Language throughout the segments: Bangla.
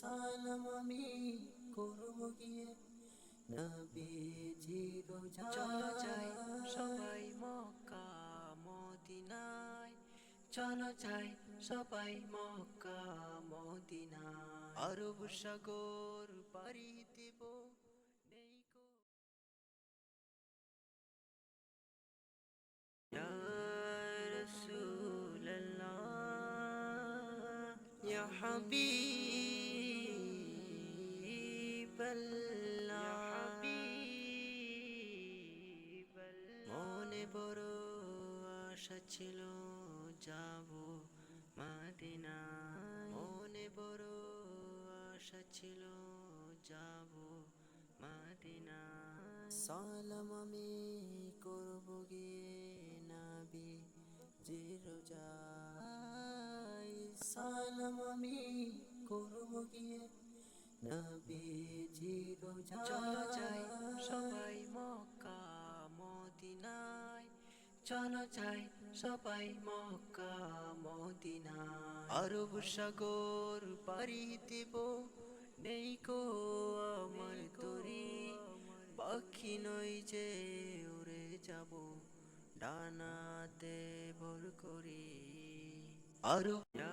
সালাম আমি করব গিয়ে নবীজির চলো চাই সবাই মক্কা, মদিনায়। চলো যাই সবাই মক্কা, মদিনায়। আরব সাগর দেব আল্লাহ। মনে বড় আশা ছিল যাব মাদিনা মনে বড় আশা ছিল যাব মাদিনা সালাম আমি করব গিয়ে নাবি জিরোজাই সালাম আমি করব গিয়ে নবী জি চলো যাই সবাই মক্কা মদিনায়। চলো যাই সবাই মক্কা মদিনায়। আরব সাগর পাড়ি দেব। নেই কো আমার তরি পাখি নই যে উড়ে যাব। ডানাতে ভর করি। আরব ইয়া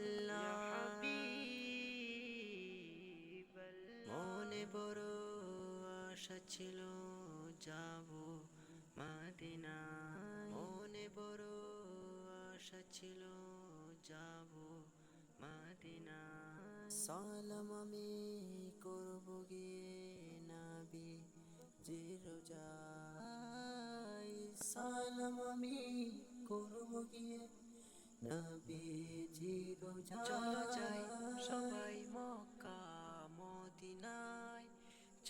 বড় আশা ছিল, যাব মাদিনা মনে বড় আশা ছিল, যাব মাদিনা সালাম আমি করব গিয়ে নাবি, যে রোজাই সালাম আমি করব গিয়ে নবী জি রোজা চলো যাই সবাই মক্কা, মদিনায়।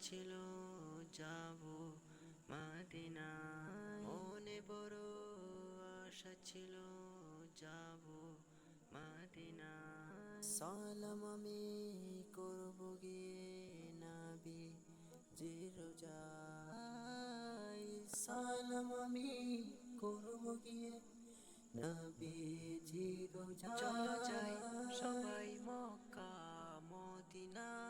ছিল যাব মাদিনা মনে বড় আশা ছিল যাব মাদিনা সালাম আমি করব গিয়ে নাবি যে রোজাই সালাম আমি করব গিয়ে নবী চলো যাই সবাই মক্কা মদিনায়।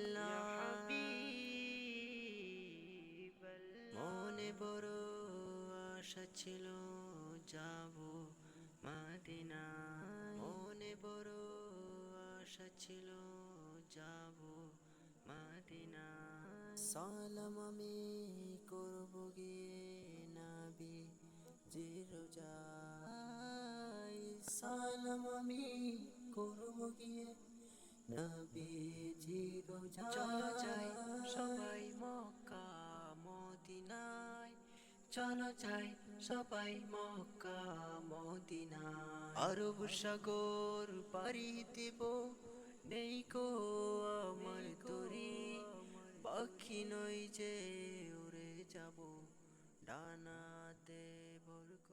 আশা ছিল যাব মাদিনা মনে বড় আশা ছিল যাব মাদিনা সালাম আমি করব গিয়ে নাবি যে রোজাই সালাম আমি করব গিয়ে নবী জি রোজা চলো যাই সবাই মক্কা মদিনায়। চলো যাই সবাই মক্কা, মদিনা। আরব সাগর পারি দেব। নেই কো আমার তরি পাখি নই যে উড়ে যাব। ডানাতে ভর করি